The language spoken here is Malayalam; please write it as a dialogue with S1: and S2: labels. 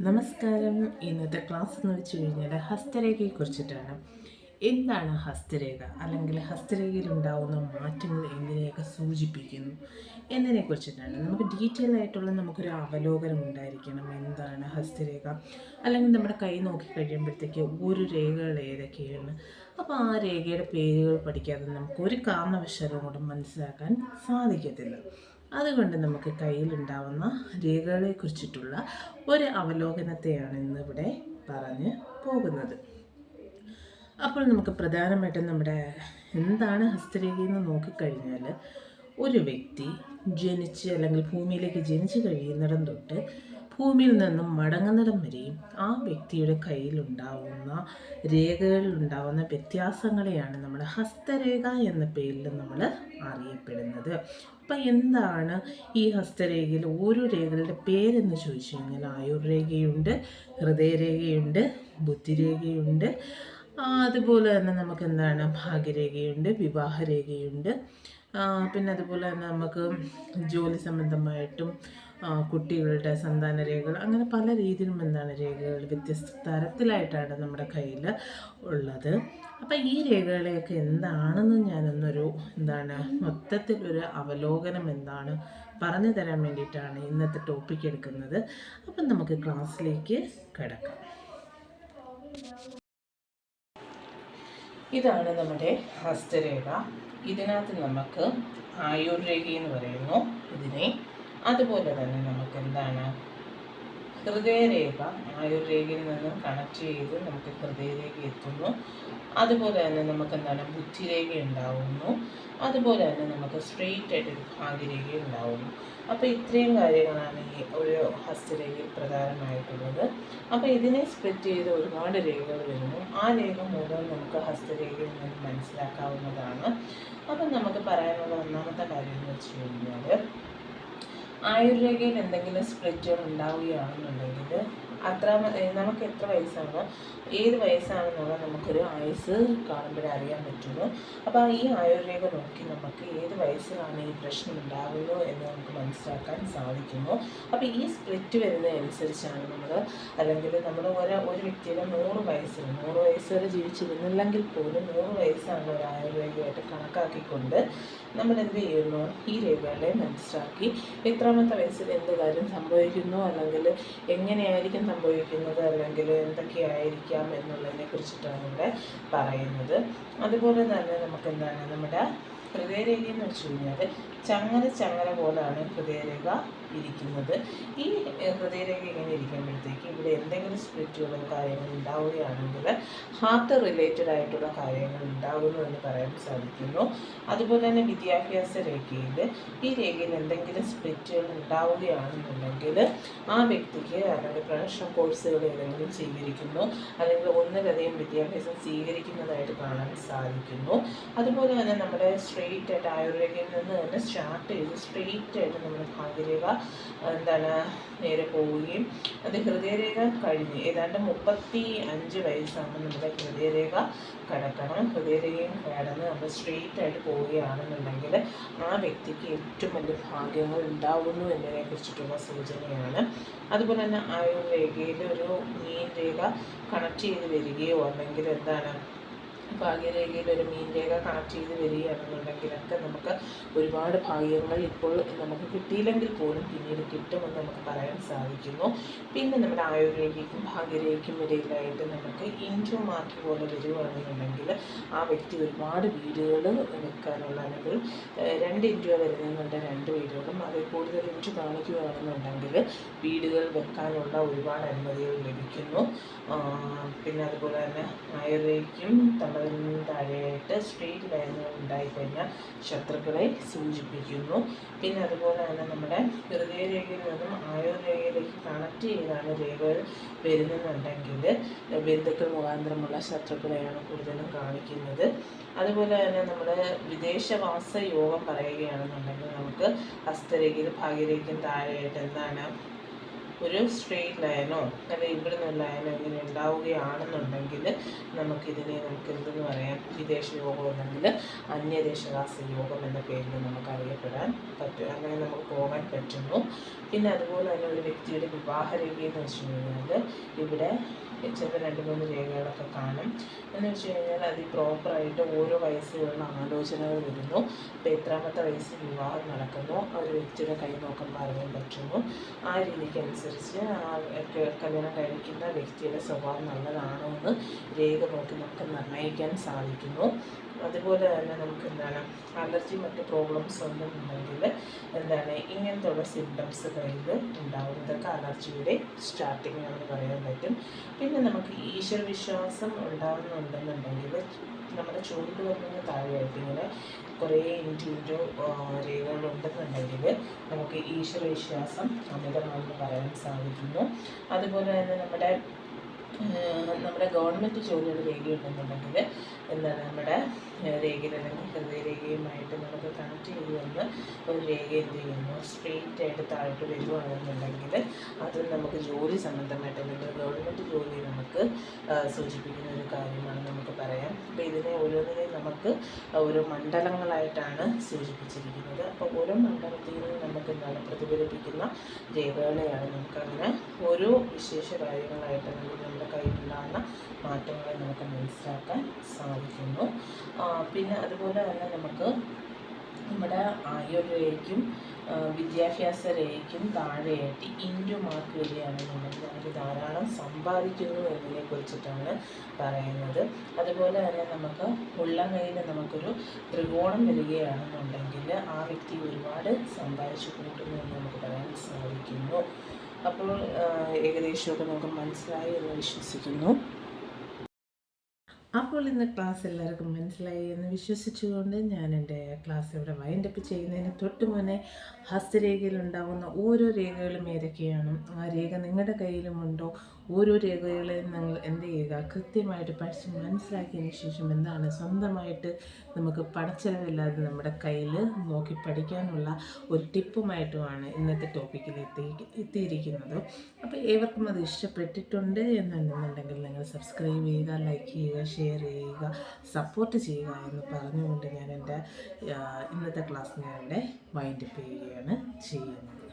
S1: നമസ്കാരം. ഇന്നത്തെ ക്ലാസ് എന്ന് വെച്ച് കഴിഞ്ഞാൽ ഹസ്തരേഖയെ കുറിച്ചിട്ടാണ്. എന്താണ് ഹസ്തരേഖ? അല്ലെങ്കിൽ ഹസ്തരേഖയിൽ ഉണ്ടാകുന്ന മാറ്റങ്ങൾ എന്തിനെയൊക്കെ സൂചിപ്പിക്കുന്നു എന്നതിനെ കുറിച്ചിട്ടാണ്. നമുക്ക് ഡീറ്റെയിൽ ആയിട്ടുള്ള നമുക്കൊരു അവലോകനം ഉണ്ടായിരിക്കണം. എന്താണ് ഹസ്തരേഖ? അല്ലെങ്കിൽ നമ്മുടെ കൈ നോക്കി കഴിയുമ്പോഴത്തേക്ക് ഒരു രേഖകൾ ഏതൊക്കെയാണ്? അപ്പോൾ ആ രേഖയുടെ പേരുകൾ പഠിക്കാതെ നമുക്ക് ഒരു കാരണവശാലും കൂടെ മനസ്സിലാക്കാൻ സാധിക്കത്തില്ല. അതുകൊണ്ട് നമുക്ക് കയ്യിലുണ്ടാവുന്ന രേഖകളെ കുറിച്ചിട്ടുള്ള ഒരു അവലോകനത്തെയാണ് ഇന്നിവിടെ പറഞ്ഞ് പോകുന്നത്. അപ്പോൾ നമുക്ക് പ്രധാനമായിട്ടും നമ്മുടെ എന്താണ് ഹസ്തരേഖ എന്ന് നോക്കിക്കഴിഞ്ഞാൽ ഒരു വ്യക്തി ജനിച്ച് അല്ലെങ്കിൽ ഭൂമിയിലേക്ക് ജനിച്ചു കഴിയുന്നിടം തൊട്ട് ഭൂമിയിൽ നിന്നും മടങ്ങുന്നിടം വരെയും ആ വ്യക്തിയുടെ കയ്യിലുണ്ടാവുന്ന രേഖകളിലുണ്ടാവുന്ന വ്യത്യാസങ്ങളെയാണ് നമ്മൾ ഹസ്തരേഖ എന്ന പേരിൽ നമ്മൾ അറിയപ്പെടുന്നത്. അപ്പം എന്താണ് ഈ ഹസ്തരേഖയിൽ ഓരോ രേഖകളുടെ പേരെന്ന് ചോദിച്ചു കഴിഞ്ഞാൽ ആയുർരേഖയുണ്ട് ഹൃദയരേഖയുണ്ട് ബുദ്ധിരേഖയുണ്ട്. അതുപോലെ തന്നെ നമുക്ക് എന്താണ് ഭാഗ്യരേഖയുണ്ട് വിവാഹരേഖയുണ്ട്. പിന്നെ അതുപോലെ തന്നെ നമുക്ക് ജോലി സംബന്ധമായിട്ടും കുട്ടികളുടെ സന്താന രേഖകൾ അങ്ങനെ പല രീതിയിലും എന്താണ് രേഖകൾ വ്യത്യസ്ത തരത്തിലായിട്ടാണ് നമ്മുടെ കയ്യിൽ ഉള്ളത്. അപ്പം ഈ രേഖകളെയൊക്കെ എന്താണെന്ന് ഞാനൊന്നൊരു എന്താണ് മൊത്തത്തിലൊരു അവലോകനം എന്താണ് പറഞ്ഞു തരാൻ വേണ്ടിയിട്ടാണ് ഇന്നത്തെ ടോപ്പിക് എടുക്കുന്നത്. അപ്പം നമുക്ക് ക്ലാസ്സിലേക്ക് കിടക്കാം. ഇതാണ് നമ്മുടെ ഹസ്തരേഖ. ഇതിനകത്ത് നമുക്ക് ആയുർരേഖ എന്ന് പറയുന്നു. ഇതിനെ അതുപോലെ തന്നെ നമുക്ക് എന്താണ് ഹൃദയരേഖ ആയുർരേഖയിൽ നിന്നും കണക്ട് ചെയ്ത് നമുക്ക് ഹൃദയരേഖ എത്തുന്നു. അതുപോലെ തന്നെ നമുക്ക് എന്താണ് ബുദ്ധിരേഖ ഉണ്ടാവുന്നു. അതുപോലെ തന്നെ നമുക്ക് സ്ട്രെയിറ്റ് ആയിട്ട് ഒരു ഭാഗ്യരേഖ ഉണ്ടാവുന്നു. അപ്പോൾ ഇത്രയും കാര്യങ്ങളാണ് ഈ ഒരു ഹസ്തരേഖയിൽ പ്രധാനമായിട്ടുള്ളത്. അപ്പോൾ ഇതിനെ സ്പ്ലിറ്റ് ചെയ്ത് ഒരുപാട് രേഖകൾ വരുന്നു. ആ രേഖ മൂലം നമുക്ക് ഹസ്തരേഖയിൽ നിന്ന് മനസ്സിലാക്കാവുന്നതാണ്. അപ്പം നമുക്ക് പറയാനുള്ള ഒന്നാമത്തെ കാര്യം എന്ന് വെച്ച് കഴിഞ്ഞാൽ ആയുർരേഖയിൽ എന്തെങ്കിലും സ്പ്ലിറ്റുകൾ ഉണ്ടാവുകയാണെന്നുണ്ടെങ്കിൽ അത്ര നമുക്ക് എത്ര വയസ്സാണ്? ഏത് വയസ്സാണെന്നുള്ളത് നമുക്കൊരു ആയുസ് കാണുമ്പോൾ അറിയാൻ പറ്റുള്ളൂ. അപ്പോൾ ഈ ആയുർവേദ നോക്കി നമുക്ക് ഏത് വയസ്സിലാണ് ഈ പ്രശ്നം ഉണ്ടാകുന്നു എന്ന് നമുക്ക് മനസ്സിലാക്കാൻ സാധിക്കുന്നു. അപ്പോൾ ഈ സ്പ്ലിറ്റ് വരുന്നതനുസരിച്ചാണ് നമ്മൾ അല്ലെങ്കിൽ നമ്മൾ ഒരു ഒരു വ്യക്തിയുടെ നൂറ് വയസ്സിൽ നൂറ് വയസ്സ് വരെ ജീവിച്ചിരുന്നില്ലെങ്കിൽ പോലും നൂറ് വയസ്സാണ് ഒരു ആയുർവേദമായിട്ട് കണക്കാക്കിക്കൊണ്ട് നമ്മൾ എന്ത് ചെയ്യുന്നു? ഈ രേഖകളെ മനസ്സിലാക്കി. എത്രാമത്തെ വയസ്സിൽ എന്ത് കാര്യം സംഭവിക്കുന്നു? അല്ലെങ്കിൽ എങ്ങനെയായിരിക്കും സംഭവിക്കുന്നത് അല്ലെങ്കിൽ എന്തൊക്കെയായിരിക്കാം എന്നുള്ളതിനെ കുറിച്ചിട്ടാണ് ഇവിടെ പറയുന്നത്. അതുപോലെ തന്നെ നമുക്ക് എന്താണ് നമ്മുടെ ഹൃദയരേഖ എന്ന് വെച്ച് കഴിഞ്ഞാൽ ചങ്ങല ചങ്ങല പോലാണ് ഹൃദയരേഖ ഇരിക്കുന്നത്. ഈ ഹൃദയരേഖ ഇങ്ങനെ ഇരിക്കുമ്പോഴത്തേക്ക് ഇവിടെ എന്തെങ്കിലും സ്പ്ലിറ്റുകളോ കാര്യങ്ങളോ ഉണ്ടാവുകയാണെങ്കിൽ ഹാർട്ട് റിലേറ്റഡ് ആയിട്ടുള്ള കാര്യങ്ങൾ ഉണ്ടാകുന്നു എന്ന് പറയാൻ സാധിക്കുന്നു. അതുപോലെ തന്നെ വിദ്യാഭ്യാസ രേഖയിൽ ഈ രേഖയിൽ എന്തെങ്കിലും സ്പ്ലിറ്റുകൾ ഉണ്ടാവുകയാണെന്നുണ്ടെങ്കിൽ ആ വ്യക്തിക്ക് അല്ലെങ്കിൽ പ്രൊഫഷണൽ കോഴ്സുകൾ ഏതെങ്കിലും സ്വീകരിക്കുന്നു. അല്ലെങ്കിൽ ഒന്നിലധികം വിദ്യാഭ്യാസം സ്വീകരിക്കുന്നതായിട്ട് കാണാൻ സാധിക്കുന്നു. അതുപോലെ തന്നെ നമ്മുടെ സ്ട്രെയിറ്റ് ആയിട്ട് ആയുർവേദയിൽ നിന്ന് തന്നെ സ്റ്റാർട്ട് ചെയ്ത്. സ്ട്രെയിറ്റ് ആയിട്ട് നമ്മൾ ഭാഗ്യരേഖ എന്താണ് നേരെ പോവുകയും അത് ഹൃദയരേഖ കഴിഞ്ഞ്. ഏതാണ്ട് മുപ്പത്തി അഞ്ച് വയസ്സാകുമ്പോൾ നമ്മുടെ ഹൃദയരേഖ കടക്കണം. ഹൃദയരേഖയും കടന്ന് നമ്മൾ സ്ട്രെയിറ്റ് ആയിട്ട് പോവുകയാണെന്നുണ്ടെങ്കിൽ ആ വ്യക്തിക്ക് ഏറ്റവും വലിയ ഭാഗ്യങ്ങൾ ഉണ്ടാവുന്നു എന്നതിനെ കുറിച്ചിട്ടുള്ള സൂചനയാണ്. അതുപോലെ തന്നെ ആയുർവേദയിൽ ഒരു മീൻ രേഖ കണക്ട് ചെയ്ത് വരികയോ അല്ലെങ്കിൽ എന്താണ് ഭാഗ്യരേഖയിൽ ഒരു മീൻ രേഖ കണക്ട് ചെയ്ത് വരികയാണെന്നുണ്ടെങ്കിലൊക്കെ നമുക്ക് ഒരുപാട് ഭാഗ്യങ്ങൾ ഇപ്പോൾ നമുക്ക് കിട്ടിയില്ലെങ്കിൽ പോലും പിന്നീട് കിട്ടുമെന്ന് നമുക്ക് പറയാൻ സാധിക്കുന്നു. പിന്നെ നമ്മുടെ ആയുർരേഖയ്ക്കും ഭാഗ്യരേഖയ്ക്കും ഇടയിലായിട്ട് നമുക്ക് ഇൻട്രോ മാർക്ക് പോലെ വരികയാണെന്നുണ്ടെങ്കിൽ ആ വ്യക്തി ഒരുപാട് വീടുകൾ വെക്കാനുള്ള അല്ലെങ്കിൽ രണ്ട് ഇൻട്രോ വരുന്നുണ്ട് രണ്ട് വീടുകളും. അതിൽ കൂടുതൽ ഇൻട്രോ കാണിക്കുകയാണെന്നുണ്ടെങ്കിൽ വീടുകൾ വെക്കാനുള്ള ഒരുപാട് അനുമതികൾ ലഭിക്കുന്നു. പിന്നെ അതുപോലെ തന്നെ ആയുർവേദിക്കും തമിഴിനും താഴെയായിട്ട് സ്ട്രെയിറ്റ് ലൈനുകൾ ഉണ്ടായിക്കഴിഞ്ഞാൽ ശത്രുക്കളെ സൂചിപ്പിക്കുന്നു. പിന്നെ അതുപോലെ തന്നെ നമ്മുടെ ഹൃദയരേഖയിൽ നിന്നും ആയുർരേഖയിലേക്ക് കണക്ട് ചെയ്താണ് രേഖകൾ വരുന്നുണ്ടെങ്കിൽ ബന്ധുക്കൾ മുഖാന്തരമുള്ള ശത്രുക്കളെയാണ് കൂടുതലും കാണിക്കുന്നത്. അതുപോലെ തന്നെ നമ്മുടെ വിദേശവാസ യോഗം പറയുകയാണെന്നുണ്ടെങ്കിൽ നമുക്ക് ഹസ്തരേഖയിൽ ഭാഗ്യരേഖയും താഴെയായിട്ട് എന്താണ്? ഒരു സ്ട്രെയിറ്റ് ലൈനോ അല്ലെങ്കിൽ ഇവിടെ നിന്ന് ലൈനോ ഇങ്ങനെ ഉണ്ടാവുകയാണെന്നുണ്ടെങ്കിൽ നമുക്കിതിനെ നമുക്ക് എന്തെന്ന് പറയാം വിദേശ യോഗം അല്ലെങ്കിൽ അന്യദേശവാസ യോഗം എന്ന പേരിൽ നമുക്ക് അറിയപ്പെടാൻ പറ്റും. അങ്ങനെ നമുക്ക് പോകാൻ പറ്റുന്നു. പിന്നെ അതുപോലെ തന്നെ ഒരു വ്യക്തിയുടെ വിവാഹരേഖയെന്ന് വെച്ച് കഴിഞ്ഞാൽ ഇവിടെ ചിലപ്പോൾ രണ്ട് മൂന്ന് രേഖകളൊക്കെ കാണും. എന്ന് വെച്ച് കഴിഞ്ഞാൽ അത് പ്രോപ്പറായിട്ട് ഓരോ വയസ്സിലുള്ള ആലോചനകൾ വരുന്നു. ഇപ്പോൾ എത്രാമത്തെ വയസ്സിൽ വിവാഹം നടക്കുന്നു. ഒരു വ്യക്തിയുടെ കൈ നോക്കുമ്പോൾ അറിയാൻ പറ്റുന്നു. ആ രീതിക്ക് അനുസരിച്ച് ആ കല്യാണം കഴിക്കുന്ന വ്യക്തിയുടെ സ്വഭാവം നല്ലതാണോ എന്ന് രേഖ നോക്കി നമുക്ക് നിർണയിക്കാൻ സാധിക്കുന്നു. അതുപോലെ തന്നെ നമുക്ക് എന്താണ് അലർജി മറ്റ് പ്രോബ്ലംസ് ഒന്നും ഉണ്ടെങ്കിൽ എന്താണ് ഇങ്ങനത്തുള്ള സിംറ്റംസ് കയ്യിൽ ഉണ്ടാവും ഇതൊക്കെ അലർജിയുടെ സ്റ്റാർട്ടിങ് എന്ന് പറയാൻ പറ്റും. പിന്നെ നമുക്ക് ഈശ്വരവിശ്വാസം ഉണ്ടാകുന്നുണ്ടെന്നുണ്ടെങ്കിൽ നമ്മുടെ ചുണ്ടുവരലിന് താഴെയായിട്ട് ഇങ്ങനെ കുറേ ഇന്റിന്റെ രേഖകളുണ്ടെന്നുണ്ടെങ്കിൽ നമുക്ക് ഈശ്വരവിശ്വാസം അമിതമാണെന്ന് പറയാൻ സാധിക്കുന്നു. അതുപോലെ തന്നെ നമ്മുടെ നമ്മുടെ ഗവൺമെന്റ് ജോലിയുടെ രേഖയുണ്ടെന്നുണ്ടെങ്കിൽ എന്താണ് നമ്മുടെ രേഖയിൽ അല്ലെങ്കിൽ ഹൃദയരേഖയുമായിട്ട് നമുക്ക് കണക്ട് ചെയ്യുമെന്ന് ഒരു രേഖ എന്ത് ചെയ്യുന്നു? സ്ട്രെയിറ്റ് ആയിട്ട് താഴോട്ട് വരുവാണെന്നുണ്ടെങ്കിൽ അത് നമുക്ക് ജോലി സംബന്ധമായിട്ട് അല്ലെങ്കിൽ ഗവൺമെന്റ് ജോലി നമുക്ക് സൂചിപ്പിക്കുന്ന ഒരു കാര്യമാണ് നമുക്ക് പറയാം അപ്പോൾ ഇതിനെ ഓരോന്നിനെയും നമുക്ക് ഓരോ മണ്ഡലങ്ങളായിട്ടാണ് സൂചിപ്പിച്ചിരിക്കുന്നത്. അപ്പോൾ ഓരോ മണ്ഡലത്തിൽ നിന്നും നമുക്ക് എന്താണ് പ്രതിഫലിപ്പിക്കുന്ന രേഖകളെയാണ് നമുക്കങ്ങനെ ഓരോ വിശേഷ കാര്യങ്ങളായിട്ട് അല്ലെങ്കിൽ നമ്മുടെ കയ്യിലുണ്ടാകുന്ന മാറ്റങ്ങളെ നമുക്ക് മനസ്സിലാക്കാൻ സാധിക്കുന്നു. പിന്നെ അതുപോലെ തന്നെ നമുക്ക് നമ്മുടെ ആയുർവേദയ്ക്കും വിദ്യാഭ്യാസ രേഖയ്ക്കും താഴെയായിട്ട് ഇൻഡു മാർക്ക് വരികയാണെന്നുണ്ടെങ്കിൽ അവർ ധാരാളം സമ്പാദിക്കുന്നു എന്നതിനെ കുറിച്ചിട്ടാണ് പറയുന്നത്. അതുപോലെ തന്നെ നമുക്ക് ഉള്ളം കയ്യിൽ നമുക്കൊരു ത്രികോണം വരികയാണെന്നുണ്ടെങ്കിൽ ആ വ്യക്തി ഒരുപാട് സമ്പാദിച്ചു കൂട്ടുന്നു എന്ന് നമുക്ക് പറയാൻ സാധിക്കുന്നു. അപ്പോൾ ഏകദേശമൊക്കെ നമുക്ക് മനസ്സിലായി എന്ന് വിശ്വസിക്കുന്നു. അപ്പോൾ ഇന്ന് ക്ലാസ് എല്ലാവർക്കും മനസ്സിലായി എന്ന് വിശ്വസിച്ചുകൊണ്ട് ഞാൻ എന്റെ ക്ലാസ് ഇവിടെ വൈൻഡപ്പ് ചെയ്യുന്നതിന് തൊട്ട് ഹസ്തരേഖയിൽ ഉണ്ടാകുന്ന ഓരോ രേഖകളും ഏതൊക്കെയാണ്? ആ രേഖ നിങ്ങളുടെ കയ്യിലുമുണ്ടോ ഓരോ രേഖകളെയും നിങ്ങൾ എന്ത് ചെയ്യുക? കൃത്യമായിട്ട് പഠിച്ച് മനസ്സിലാക്കിയതിന് ശേഷം എന്താണ് സ്വന്തമായിട്ട് നമുക്ക് പണച്ചെലവില്ലാതെ നമ്മുടെ കയ്യിൽ നോക്കി പഠിക്കാനുള്ള ഒരു ടിപ്പുമായിട്ടുമാണ് ഇന്നത്തെ ടോപ്പിക്കിൽ എത്തി എത്തിയിരിക്കുന്നത്. അപ്പോൾ ഏവർക്കും അത് ഇഷ്ടപ്പെട്ടിട്ടുണ്ട് എന്നുണ്ടെന്നുണ്ടെങ്കിൽ നിങ്ങൾ സബ്സ്ക്രൈബ് ചെയ്യുക ലൈക്ക് ചെയ്യുക ഷെയർ ചെയ്യുക സപ്പോർട്ട് ചെയ്യുക എന്ന് പറഞ്ഞുകൊണ്ട് ഞാൻ എന്റെ ഇന്നത്തെ ക്ലാസ് ഞാൻ എന്റെ വൈൻഡപ്പ് ചെയ്യുകയാണ് ചെയ്യുന്നത്.